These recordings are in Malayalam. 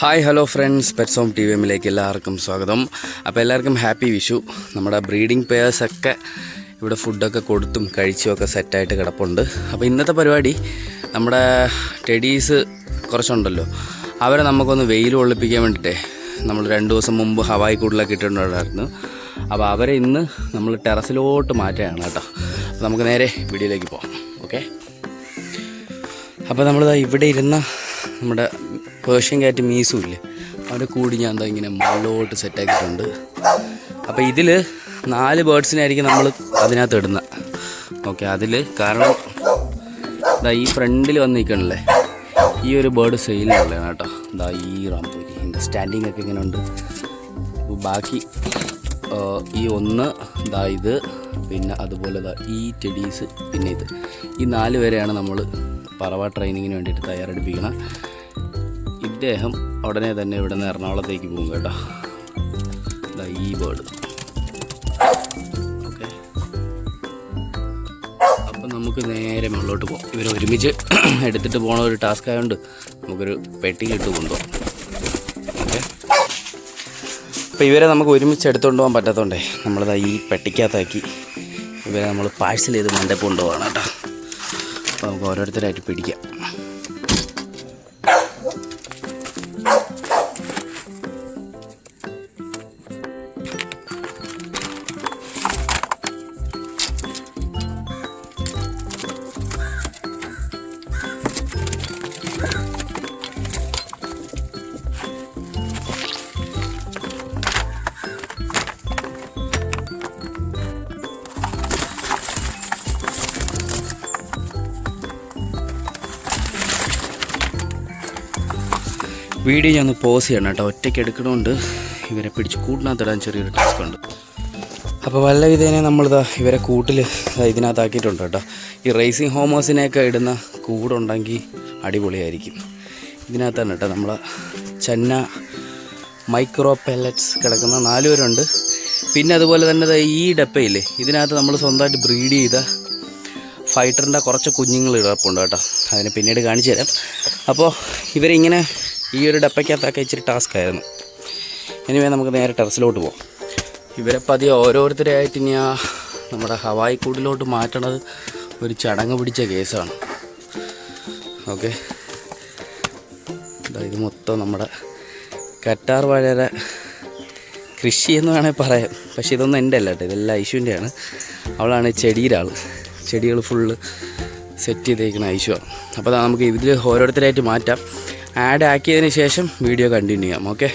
Hi hello friends pets T V എമ്മിലേക്ക് എല്ലാവർക്കും സ്വാഗതം. അപ്പോൾ എല്ലാവർക്കും ഹാപ്പി വിഷു. നമ്മുടെ ബ്രീഡിംഗ് പെയേഴ്സൊക്കെ ഇവിടെ ഫുഡൊക്കെ കൊടുത്തും കഴിച്ചും ഒക്കെ സെറ്റായിട്ട് കിടപ്പുണ്ട്. അപ്പോൾ ഇന്നത്തെ പരിപാടി നമ്മുടെ ടെഡീസ് കുറച്ചുണ്ടല്ലോ. അവരെ നമുക്കൊന്ന് വെയിൽ ഒളിപ്പിക്കാൻ വേണ്ടിയിട്ടേ നമ്മൾ രണ്ട് ദിവസം മുമ്പ് ഹവായി കൂടുതലൊക്കെ ഇട്ടിട്ടുണ്ടായിരുന്നു. അപ്പോൾ അവരെ ഇന്ന് നമ്മൾ ടെറസിലോട്ട് മാറ്റുകയാണ് കേട്ടോ. അപ്പോൾ നമുക്ക് നേരെ വീഡിയോയിലേക്ക് പോകാം ഓക്കെ അപ്പോൾ നമ്മളിതാ ഇവിടെ ഇരുന്ന നമ്മുടെ പേർഷ്യൻ ക്യാറ്റ് മീസും ഇല്ലേ? അവിടെ കൂടി ഞാൻ എന്താ ഇങ്ങനെ മുകളിലോട്ട് സെറ്റാക്കിയിട്ടുണ്ട് അപ്പോൾ ഇതിൽ നാല് ബേർഡ്സിനായിരിക്കും നമ്മൾ അതിനകത്ത് ഇടുന്നത് ഓക്കെ അതിൽ കാരണം ഇതാ ഈ ഫ്രണ്ടിൽ വന്ന് നിൽക്കണല്ലേ ഈ ഒരു ബേർഡ് സെയിലാണല്ലേ കേട്ടോ. ഇതാ ഈ റാംപൂരി. സ്റ്റാൻഡിങ് ഒക്കെ ഇങ്ങനെ ഉണ്ട് ബാക്കി ഈ ഒന്ന് ഇതാ ഇത് പിന്നെ അതുപോലെ ഇതാ ഈ ടെഡീസ് പിന്നെ ഇത്. ഈ നാല് പേരെയാണ് നമ്മൾ പറവ ട്രെയിനിങ്ങിന് വേണ്ടിയിട്ട് തയ്യാറെടുപ്പിക്കണം. ഇദ്ദേഹം ഉടനെ തന്നെ ഇവിടെ നിന്ന് എറണാകുളത്തേക്ക് പോകും കേട്ടോ. ഈ ബേർഡ്. ഓക്കെ. അപ്പം നമുക്ക് നേരെ മുകളിലോട്ട് പോകാം ഇവർ ഒരുമിച്ച് എടുത്തിട്ട് പോണ ഒരു ടാസ്ക് ആയതുകൊണ്ട് നമുക്കൊരു പെട്ടിയിലിട്ട് കൊണ്ടുപോകാം ഓക്കെ. അപ്പോൾ ഇവരെ നമുക്ക് ഒരുമിച്ച് എടുത്തുകൊണ്ട് പോകാൻ പറ്റാത്തതുകൊണ്ടേ നമ്മളിതാ ഈ പെട്ടിക്കകത്താക്കി ഇവരെ നമ്മൾ പാഴ്സൽ ചെയ്ത് മണ്ടേ കൊണ്ടുപോകണം കേട്ടോ. അപ്പോൾ നമുക്ക് ഓരോരുത്തരായിട്ട് പിടിക്കാം. വീഡിയോ ഞാൻ ഒന്ന് പോസ് ചെയ്യണം കേട്ടോ. ഒറ്റയ്ക്ക് എടുക്കണോണ്ട് ഇവരെ പിടിച്ച് കൂട്ടിനകത്തിടാൻ ചെറിയൊരു ടാസ്ക് ഉണ്ട്. അപ്പോൾ വല്ല വിധേനെ നമ്മളിതാ ഇവരെ കൂട്ടിൽ ഇതിനകത്താക്കിയിട്ടുണ്ട് കേട്ടോ. ഈ റേസിംഗ് ഹോമേഴ്സിനെയൊക്കെ ഇടുന്ന കൂടുണ്ടെങ്കിൽ അടിപൊളിയായിരിക്കും. ഇതിനകത്താണ് കേട്ടോ നമ്മളെ ചെന്ന മൈക്രോ പെല്ലറ്റ്സ് കിടക്കുന്ന നാല് പേരുണ്ട്. പിന്നെ അതുപോലെ തന്നെ ഈ ഡപ്പയില്ലേ ഇതിനകത്ത് നമ്മൾ സ്വന്തമായിട്ട് ബ്രീഡ് ചെയ്ത ഫൈറ്ററിന്റെ കുറച്ച് കുഞ്ഞുങ്ങൾ ഇടപ്പുണ്ട് കേട്ടോ. അതിനെ പിന്നീട് കാണിച്ചു തരാം. അപ്പോൾ ഇവരിങ്ങനെ ഈ ഒരു ഡപ്പയ്ക്കകത്തൊക്കെ ഇച്ചിരി ടാസ്ക് ആയിരുന്നു. ഇനിവേ നമുക്ക് നേരെ ടെറസിലോട്ട് പോകാം ഇവരെ പതിയെ ഓരോരുത്തരെയായിട്ട് ഇനി ആ നമ്മുടെ ഹവായി കൂടിലോട്ട് മാറ്റണത് ഒരു ചടങ്ങ് പിടിച്ച കേസാണ്. ഓക്കെ ഇത് മൊത്തം നമ്മുടെ കറ്റാർ വാഴയുടെ കൃഷി എന്ന് വേണമെങ്കിൽ പറയാം. പക്ഷേ ഇതൊന്നും എന്റെ അല്ല കേട്ടോ ഇതെല്ലാം ഐശുവിന്റെയാണ്. അവളാണ് ചെടിയുടെ ആൾ ചെടികൾ ഫുള്ള് സെറ്റ് ചെയ്തേക്കുന്ന ഐശ്വർ. അപ്പോൾ അതാ നമുക്ക് ഇതിൽ ഓരോരുത്തരായിട്ട് മാറ്റാം. ആഡ് ആക്കിയതിന് ശേഷം വീഡിയോ കണ്ടിന്യൂ ചെയ്യാം ഓക്കെ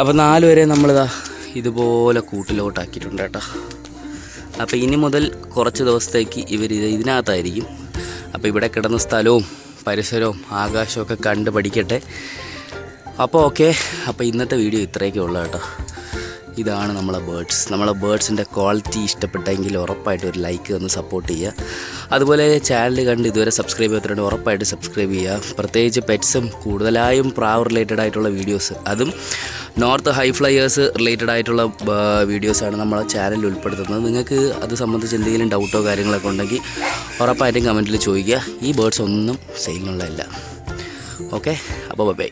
അപ്പോൾ നാല് വരെ നമ്മളിതാ ഇതുപോലെ കൂട്ടിലോട്ടാക്കിയിട്ടുണ്ട് കേട്ടോ. അപ്പോൾ ഇനി മുതൽ കുറച്ച് ദിവസത്തേക്ക് ഇവർ ഇത് ഇതിനകത്തായിരിക്കും. അപ്പോൾ ഇവിടെ കിടന്ന സ്ഥലവും പരിസരവും ആകാശവും ഒക്കെ കണ്ട് പഠിക്കട്ടെ. അപ്പോൾ ഓക്കെ അപ്പോൾ ഇന്നത്തെ വീഡിയോ ഇത്രയൊക്കെ ഉള്ളൂ കേട്ടോ. ഇതാണ് നമ്മളെ ബേഡ്സ് നമ്മളെ ബേഡ്സിന്റെ ക്വാളിറ്റി ഇഷ്ടപ്പെട്ടെങ്കിൽ ഉറപ്പായിട്ട് ഒരു ലൈക്ക് തന്ന് സപ്പോർട്ട് ചെയ്യുക. അതുപോലെ ചാനൽ കണ്ട് ഇതുവരെ സബ്സ്ക്രൈബ് ചെയ്യാത്തവരുണ്ട് ഉറപ്പായിട്ട് സബ്സ്ക്രൈബ് ചെയ്യുക. പ്രത്യേകിച്ച് പെറ്റ്സും കൂടുതലായും പ്രാവ് റിലേറ്റഡ് ആയിട്ടുള്ള വീഡിയോസ് അതും നോർത്ത് ഹൈ ഫ്ലയേഴ്സ് റിലേറ്റഡ് ആയിട്ടുള്ള വീഡിയോസാണ് നമ്മളെ ചാനലിൽ ഉൾപ്പെടുത്തുന്നത്. നിങ്ങൾക്ക് അത് സംബന്ധിച്ച് എന്തെങ്കിലും ഡൗട്ടോ കാര്യങ്ങളൊക്കെ ഉണ്ടെങ്കിൽ ഉറപ്പായിട്ടും കമന്റിൽ ചോദിക്കുക. ഈ ബേഡ്സ് ഒന്നും സെയിലിനുള്ളതല്ല ഓക്കെ അപ്പോൾ ബൈ